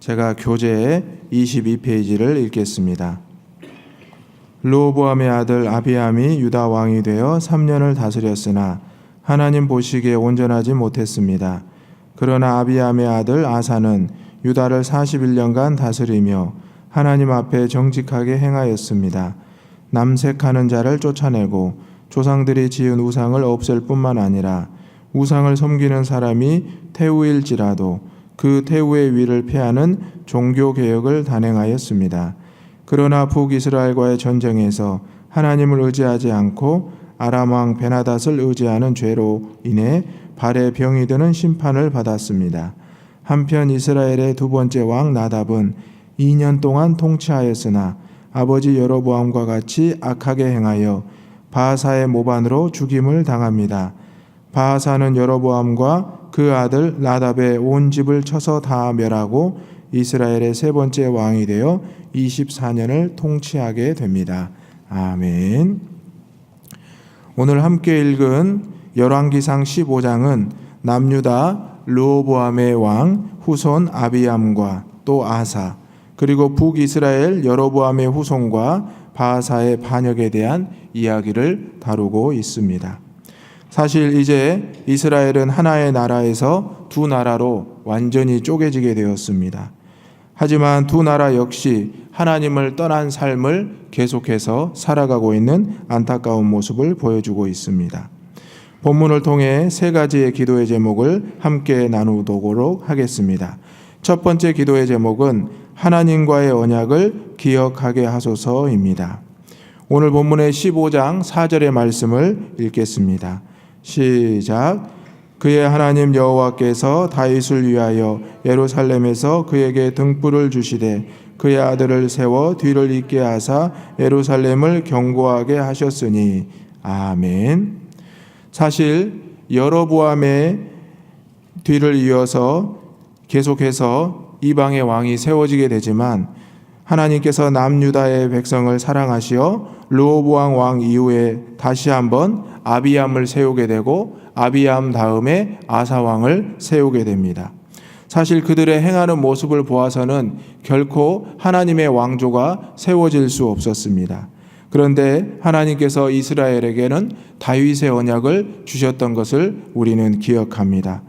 제가 교재 22페이지를 읽겠습니다. 르호보암의 아들 아비암이 유다 왕이 되어 3년을 다스렸으나 하나님 보시기에 온전하지 못했습니다. 그러나 아비암의 아들 아사는 유다를 41년간 다스리며 하나님 앞에 정직하게 행하였습니다. 남색하는 자를 쫓아내고 조상들이 지은 우상을 없앨 뿐만 아니라 우상을 섬기는 사람이 태우일지라도 그 태우의 위를 패하는 종교 개혁을 단행하였습니다. 그러나 북이스라엘과의 전쟁에서 하나님을 의지하지 않고 아람 왕 베나닷을 의지하는 죄로 인해 발에 병이 드는 심판을 받았습니다. 한편 이스라엘의 두 번째 왕 나답은 2년 동안 통치하였으나 아버지 여로보암과 같이 악하게 행하여 바하사의 모반으로 죽임을 당합니다. 바하사는 여로보암과 그 아들 나답의 온 집을 쳐서 다 멸하고 이스라엘의 세 번째 왕이 되어 24년을 통치하게 됩니다. 아멘. 오늘 함께 읽은 열왕기상 15장은 남유다 르호보암의 왕 후손 아비암과 또 아사 그리고 북이스라엘 여로보암의 후손과 바하사의 반역에 대한 이야기를 다루고 있습니다. 사실 이제 이스라엘은 하나의 나라에서 두 나라로 완전히 쪼개지게 되었습니다. 하지만 두 나라 역시 하나님을 떠난 삶을 계속해서 살아가고 있는 안타까운 모습을 보여주고 있습니다. 본문을 통해 세 가지의 기도의 제목을 함께 나누도록 하겠습니다. 첫 번째 기도의 제목은 하나님과의 언약을 기억하게 하소서입니다. 오늘 본문의 15장 4절의 말씀을 읽겠습니다. 시작. 그의 하나님 여호와께서 다윗을 위하여 예루살렘에서 그에게 등불을 주시되 그의 아들을 세워 뒤를 잇게 하사 예루살렘을 경고하게 하셨으니 아멘. 사실 여로보암의 뒤를 이어서 계속해서 이방의 왕이 세워지게 되지만 하나님께서 남유다의 백성을 사랑하시어 르호보암 왕 이후에 다시 한번 아비암을 세우게 되고 아비암 다음에 아사 왕을 세우게 됩니다. 사실 그들의 행하는 모습을 보아서는 결코 하나님의 왕조가 세워질 수 없었습니다. 그런데 하나님께서 이스라엘에게는 다윗의 언약을 주셨던 것을 우리는 기억합니다.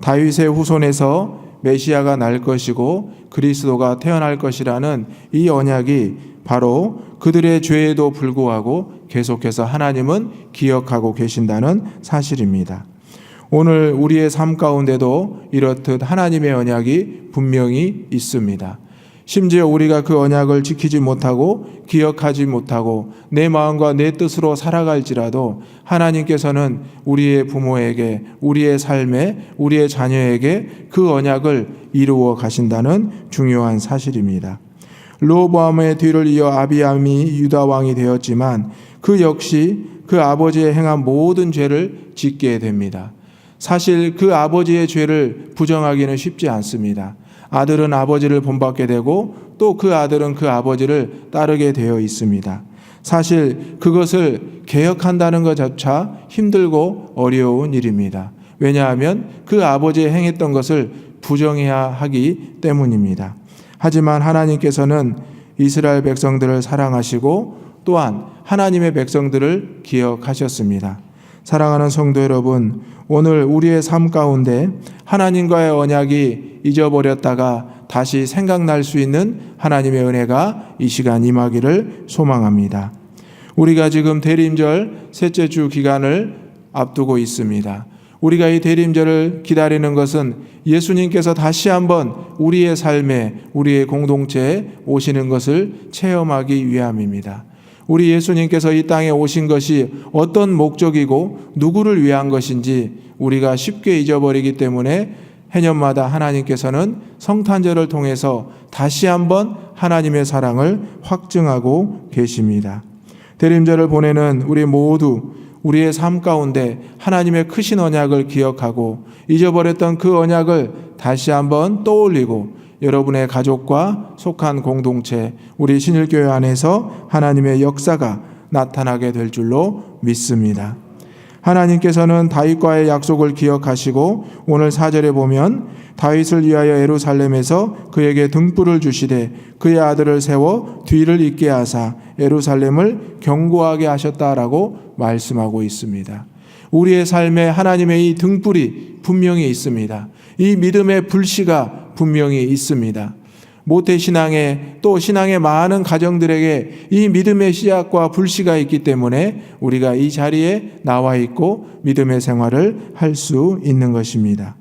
다윗의 후손에서 메시아가 날 것이고 그리스도가 태어날 것이라는 이 언약이 바로 그들의 죄에도 불구하고 계속해서 하나님은 기억하고 계신다는 사실입니다. 오늘 우리의 삶 가운데도 이렇듯 하나님의 언약이 분명히 있습니다. 심지어 우리가 그 언약을 지키지 못하고 기억하지 못하고 내 마음과 내 뜻으로 살아갈지라도 하나님께서는 우리의 부모에게, 우리의 삶에, 우리의 자녀에게 그 언약을 이루어 가신다는 중요한 사실입니다. 로보암의 뒤를 이어 아비암이 유다 왕이 되었지만 그 역시 그 아버지의 행한 모든 죄를 짓게 됩니다. 사실 그 아버지의 죄를 부정하기는 쉽지 않습니다. 아들은 아버지를 본받게 되고 또 그 아들은 그 아버지를 따르게 되어 있습니다. 사실 그것을 개혁한다는 것조차 힘들고 어려운 일입니다. 왜냐하면 그 아버지의 행했던 것을 부정해야 하기 때문입니다. 하지만 하나님께서는 이스라엘 백성들을 사랑하시고 또한 하나님의 백성들을 기억하셨습니다. 사랑하는 성도 여러분, 오늘 우리의 삶 가운데 하나님과의 언약이 잊어버렸다가 다시 생각날 수 있는 하나님의 은혜가 이 시간 임하기를 소망합니다. 우리가 지금 대림절 셋째 주 기간을 앞두고 있습니다. 우리가 이 대림절을 기다리는 것은 예수님께서 다시 한번 우리의 삶에, 우리의 공동체에 오시는 것을 체험하기 위함입니다. 우리 예수님께서 이 땅에 오신 것이 어떤 목적이고 누구를 위한 것인지 우리가 쉽게 잊어버리기 때문에 해년마다 하나님께서는 성탄절을 통해서 다시 한번 하나님의 사랑을 확증하고 계십니다. 대림절을 보내는 우리 모두 우리의 삶 가운데 하나님의 크신 언약을 기억하고 잊어버렸던 그 언약을 다시 한번 떠올리고 여러분의 가족과 속한 공동체, 우리 신일교회 안에서 하나님의 역사가 나타나게 될 줄로 믿습니다. 하나님께서는 다윗과의 약속을 기억하시고 오늘 사절에 보면 다윗을 위하여 에루살렘에서 그에게 등불을 주시되 그의 아들을 세워 뒤를 잇게 하사 에루살렘을 견고하게 하셨다라고 말씀하고 있습니다. 우리의 삶에 하나님의 이 등불이 분명히 있습니다. 이 믿음의 불씨가 분명히 있습니다. 모태 신앙에 또 신앙의 많은 가정들에게 이 믿음의 씨앗과 불씨가 있기 때문에 우리가 이 자리에 나와 있고 믿음의 생활을 할 수 있는 것입니다.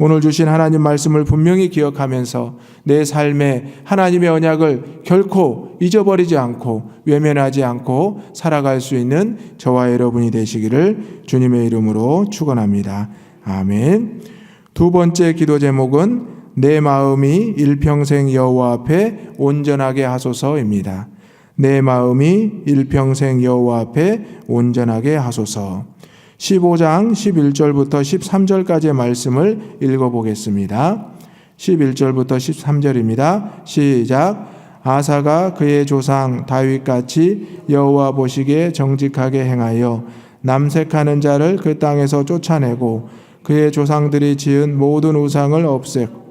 오늘 주신 하나님 말씀을 분명히 기억하면서 내 삶에 하나님의 언약을 결코 잊어버리지 않고 외면하지 않고 살아갈 수 있는 저와 여러분이 되시기를 주님의 이름으로 축원합니다. 아멘. 두 번째 기도 제목은 내 마음이 일평생 여호와 앞에 온전하게 하소서입니다. 내 마음이 일평생 여호와 앞에 온전하게 하소서. 15장 11절부터 13절까지의 말씀을 읽어 보겠습니다. 11절부터 13절입니다. 시작. 아사가 그의 조상 다윗같이 여호와 보시기에 정직하게 행하여 남색하는 자를 그 땅에서 쫓아내고 그의 조상들이 지은 모든 우상을 없앴고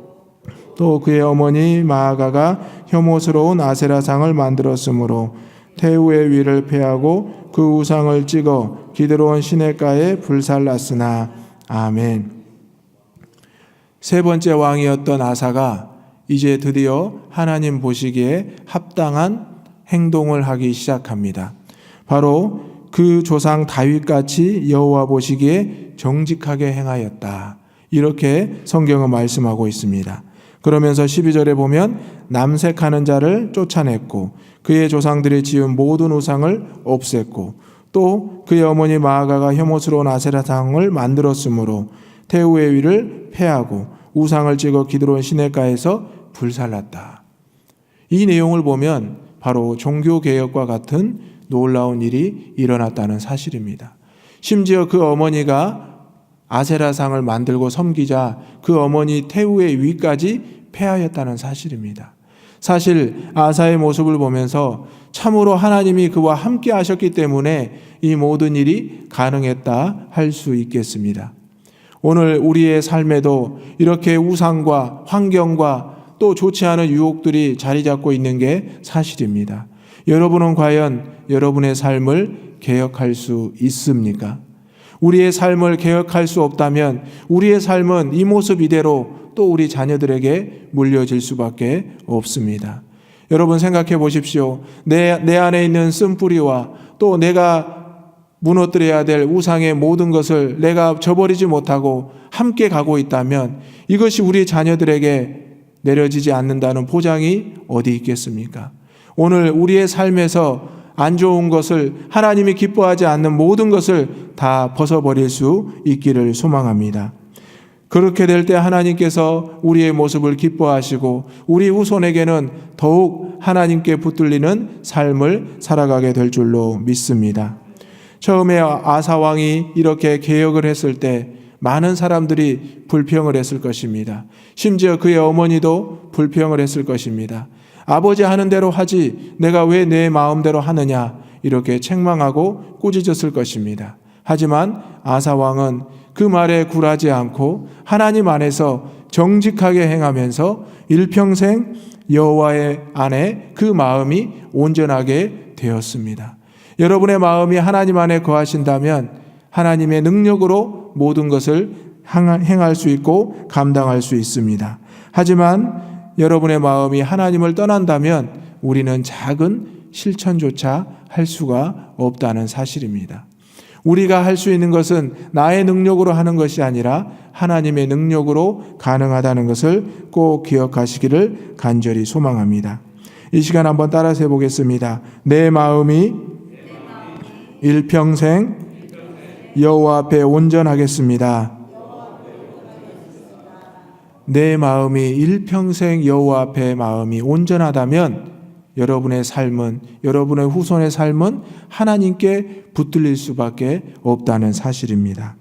또 그의 어머니 마아가가 혐오스러운 아세라상을 만들었으므로 태우의 위를 패하고 그 우상을 찍어 기드로온 시내가에 불살랐으나 아멘. 세 번째 왕이었던 아사가 이제 드디어 하나님 보시기에 합당한 행동을 하기 시작합니다. 바로 그 조상 다윗같이 여호와 보시기에 정직하게 행하였다. 이렇게 성경은 말씀하고 있습니다. 그러면서 12절에 보면 남색하는 자를 쫓아냈고 그의 조상들이 지은 모든 우상을 없앴고 또 그의 어머니 마아가가 혐오스러운 아세라상을 만들었으므로 태우의 위를 패하고 우상을 찍어 기드론 시내가에서 불살랐다. 이 내용을 보면 바로 종교 개혁과 같은 놀라운 일이 일어났다는 사실입니다. 심지어 그 어머니가 아세라상을 만들고 섬기자 그 어머니 태우의 위까지 폐하였다는 사실입니다. 사실 아사의 모습을 보면서 참으로 하나님이 그와 함께 하셨기 때문에 이 모든 일이 가능했다 할 수 있겠습니다. 오늘 우리의 삶에도 이렇게 우상과 환경과 또 좋지 않은 유혹들이 자리 잡고 있는 게 사실입니다. 여러분은 과연 여러분의 삶을 개혁할 수 있습니까? 우리의 삶을 개혁할 수 없다면 우리의 삶은 이 모습 이대로 또 우리 자녀들에게 물려질 수밖에 없습니다. 여러분 생각해 보십시오. 내, 내 안에 있는 쓴뿌리와 또 내가 무너뜨려야 될 우상의 모든 것을 내가 저버리지 못하고 함께 가고 있다면 이것이 우리 자녀들에게 내려지지 않는다는 보장이 어디 있겠습니까? 오늘 우리의 삶에서 안 좋은 것을 하나님이 기뻐하지 않는 모든 것을 다 벗어버릴 수 있기를 소망합니다. 그렇게 될 때 하나님께서 우리의 모습을 기뻐하시고 우리 후손에게는 더욱 하나님께 붙들리는 삶을 살아가게 될 줄로 믿습니다. 처음에 아사 왕이 이렇게 개혁을 했을 때 많은 사람들이 불평을 했을 것입니다. 심지어 그의 어머니도 불평을 했을 것입니다. 아버지 하는 대로 하지 내가 왜 내 마음대로 하느냐 이렇게 책망하고 꾸짖었을 것입니다. 하지만 아사 왕은 그 말에 굴하지 않고 하나님 안에서 정직하게 행하면서 일평생 여호와의 안에 그 마음이 온전하게 되었습니다. 여러분의 마음이 하나님 안에 거하신다면 하나님의 능력으로 모든 것을 행할 수 있고 감당할 수 있습니다. 하지만 여러분의 마음이 하나님을 떠난다면 우리는 작은 실천조차 할 수가 없다는 사실입니다. 우리가 할 수 있는 것은 나의 능력으로 하는 것이 아니라 하나님의 능력으로 가능하다는 것을 꼭 기억하시기를 간절히 소망합니다. 이 시간 한번 따라서 해보겠습니다. 내 마음이 일평생 여호와 앞에 온전하겠습니다. 내 마음이 일평생 여호와 앞에 마음이 온전하다면 여러분의 삶은 여러분의 후손의 삶은 하나님께 붙들릴 수밖에 없다는 사실입니다.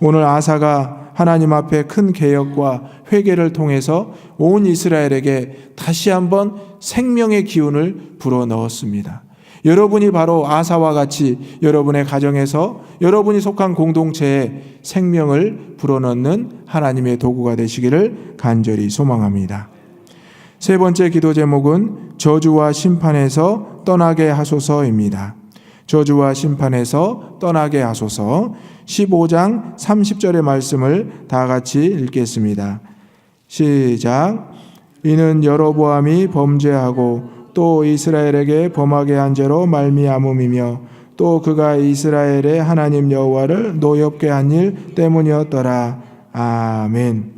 오늘 아사가 하나님 앞에 큰 개혁과 회개를 통해서 온 이스라엘에게 다시 한번 생명의 기운을 불어 넣었습니다. 여러분이 바로 아사와 같이 여러분의 가정에서 여러분이 속한 공동체에 생명을 불어넣는 하나님의 도구가 되시기를 간절히 소망합니다. 세 번째 기도 제목은 저주와 심판에서 떠나게 하소서입니다. 저주와 심판에서 떠나게 하소서 15장 30절의 말씀을 다 같이 읽겠습니다. 시작. 이는 여로보암이 범죄하고 또 이스라엘에게 범하게 한 죄로 말미암음이며 또 그가 이스라엘의 하나님 여호와를 노엽게 한 일 때문이었더라. 아멘.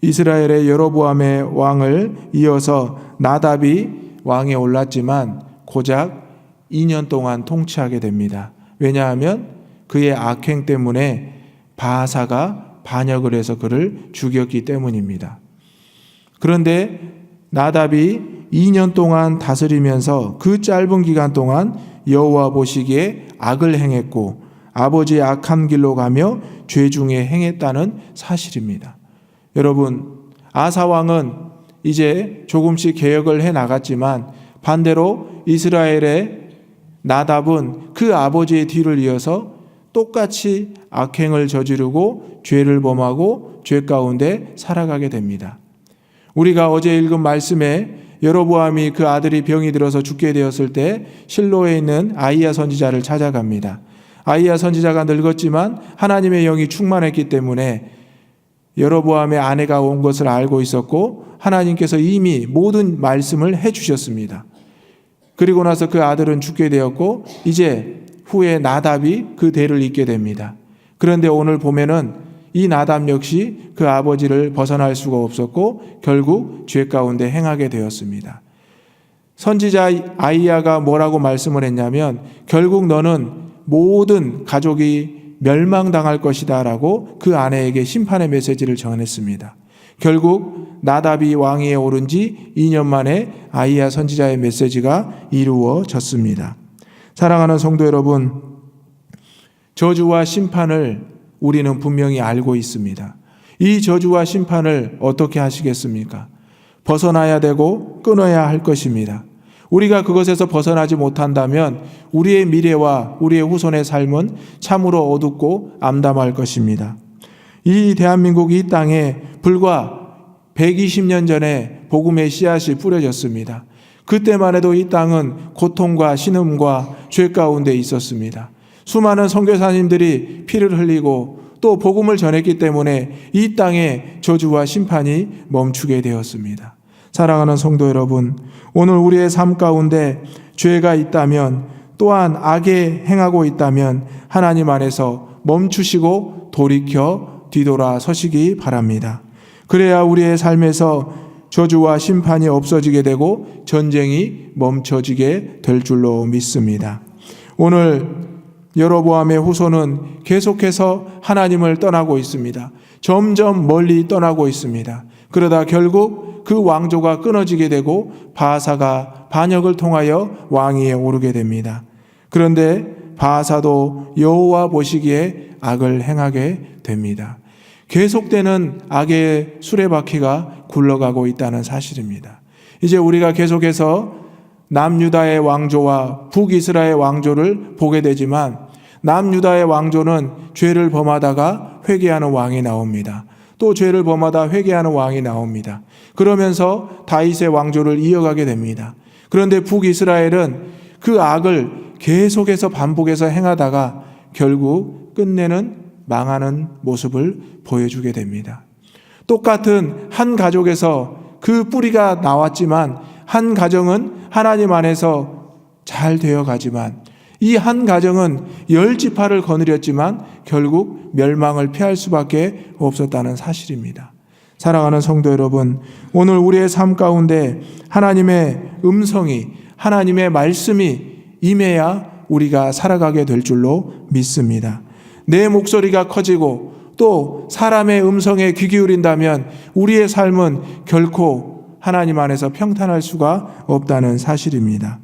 이스라엘의 여로보암의 왕을 이어서 나답이 왕에 올랐지만 고작 2년 동안 통치하게 됩니다. 왜냐하면 그의 악행 때문에 바사가 반역을 해서 그를 죽였기 때문입니다. 그런데 나답이 2년 동안 다스리면서 그 짧은 기간 동안 여호와 보시기에 악을 행했고 아버지의 악한 길로 가며 죄 중에 행했다는 사실입니다. 여러분, 아사 왕은 이제 조금씩 개혁을 해 나갔지만 반대로 이스라엘의 나답은 그 아버지의 뒤를 이어서 똑같이 악행을 저지르고 죄를 범하고 죄 가운데 살아가게 됩니다. 우리가 어제 읽은 말씀에 여로보암이 그 아들이 병이 들어서 죽게 되었을 때 실로에 있는 아이야 선지자를 찾아갑니다. 아이야 선지자가 늙었지만 하나님의 영이 충만했기 때문에 여로보암의 아내가 온 것을 알고 있었고 하나님께서 이미 모든 말씀을 해 주셨습니다. 그리고 나서 그 아들은 죽게 되었고 이제 후에 나답이 그 대를 잇게 됩니다. 그런데 오늘 보면은 이 나답 역시 그 아버지를 벗어날 수가 없었고 결국 죄 가운데 행하게 되었습니다. 선지자 아이야가 뭐라고 말씀을 했냐면 결국 너는 모든 가족이 멸망당할 것이다 라고 그 아내에게 심판의 메시지를 전했습니다. 결국 나답이 왕위에 오른 지 2년 만에 아이야 선지자의 메시지가 이루어졌습니다. 사랑하는 성도 여러분, 저주와 심판을 우리는 분명히 알고 있습니다. 이 저주와 심판을 어떻게 하시겠습니까? 벗어나야 되고 끊어야 할 것입니다. 우리가 그것에서 벗어나지 못한다면 우리의 미래와 우리의 후손의 삶은 참으로 어둡고 암담할 것입니다. 이 대한민국 이 땅에 불과 120년 전에 복음의 씨앗이 뿌려졌습니다. 그때만 해도 이 땅은 고통과 신음과 죄 가운데 있었습니다. 수많은 선교사님들이 피를 흘리고 또 복음을 전했기 때문에 이 땅에 저주와 심판이 멈추게 되었습니다. 사랑하는 성도 여러분, 오늘 우리의 삶 가운데 죄가 있다면 또한 악에 행하고 있다면 하나님 안에서 멈추시고 돌이켜 뒤돌아 서시기 바랍니다. 그래야 우리의 삶에서 저주와 심판이 없어지게 되고 전쟁이 멈춰지게 될 줄로 믿습니다. 오늘 여로보암의 후손은 계속해서 하나님을 떠나고 있습니다. 점점 멀리 떠나고 있습니다. 그러다 결국 그 왕조가 끊어지게 되고 바사가 반역을 통하여 왕위에 오르게 됩니다. 그런데 바사도 여호와 보시기에 악을 행하게 됩니다. 계속되는 악의 수레바퀴가 굴러가고 있다는 사실입니다. 이제 우리가 계속해서 남유다의 왕조와 북이스라엘 왕조를 보게 되지만 남유다의 왕조는 죄를 범하다가 회개하는 왕이 나옵니다. 또 죄를 범하다 회개하는 왕이 나옵니다. 그러면서 다윗의 왕조를 이어가게 됩니다. 그런데 북이스라엘은 그 악을 계속해서 반복해서 행하다가 결국 끝내는 망하는 모습을 보여주게 됩니다. 똑같은 한 가족에서 그 뿌리가 나왔지만 한 가정은 하나님 안에서 잘 되어 가지만 이 한 가정은 열 지파를 거느렸지만 결국 멸망을 피할 수밖에 없었다는 사실입니다. 사랑하는 성도 여러분, 오늘 우리의 삶 가운데 하나님의 음성이 하나님의 말씀이 임해야 우리가 살아가게 될 줄로 믿습니다. 내 목소리가 커지고 또 사람의 음성에 귀 기울인다면 우리의 삶은 결코 하나님 안에서 평탄할 수가 없다는 사실입니다.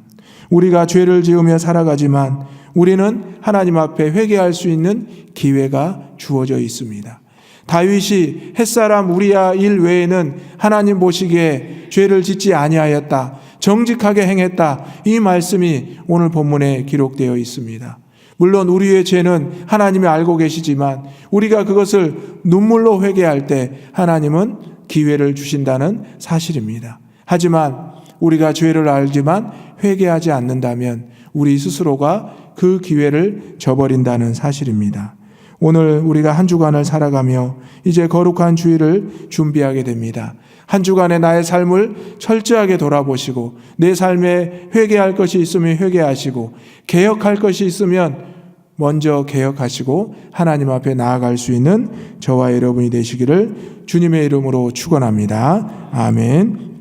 우리가 죄를 지으며 살아가지만 우리는 하나님 앞에 회개할 수 있는 기회가 주어져 있습니다. 다윗이 햇사람 우리야 일 외에는 하나님 보시기에 죄를 짓지 아니하였다. 정직하게 행했다. 이 말씀이 오늘 본문에 기록되어 있습니다. 물론 우리의 죄는 하나님이 알고 계시지만 우리가 그것을 눈물로 회개할 때 하나님은 기회를 주신다는 사실입니다. 하지만 우리가 죄를 알지만 회개하지 않는다면 우리 스스로가 그 기회를 저버린다는 사실입니다. 오늘 우리가 한 주간을 살아가며 이제 거룩한 주일을 준비하게 됩니다. 한 주간의 나의 삶을 철저하게 돌아보시고 내 삶에 회개할 것이 있으면 회개하시고 개혁할 것이 있으면 먼저 개혁하시고 하나님 앞에 나아갈 수 있는 저와 여러분이 되시기를 주님의 이름으로 축원합니다. 아멘.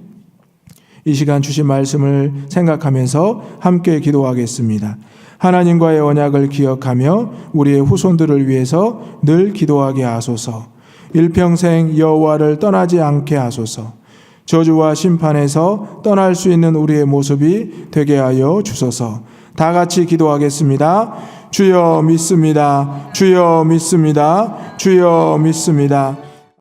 이 시간 주신 말씀을 생각하면서 함께 기도하겠습니다. 하나님과의 언약을 기억하며 우리의 후손들을 위해서 늘 기도하게 하소서. 일평생 여호와를 떠나지 않게 하소서. 저주와 심판에서 떠날 수 있는 우리의 모습이 되게 하여 주소서. 다 같이 기도하겠습니다. 주여 믿습니다. 주여 믿습니다. 주여 믿습니다.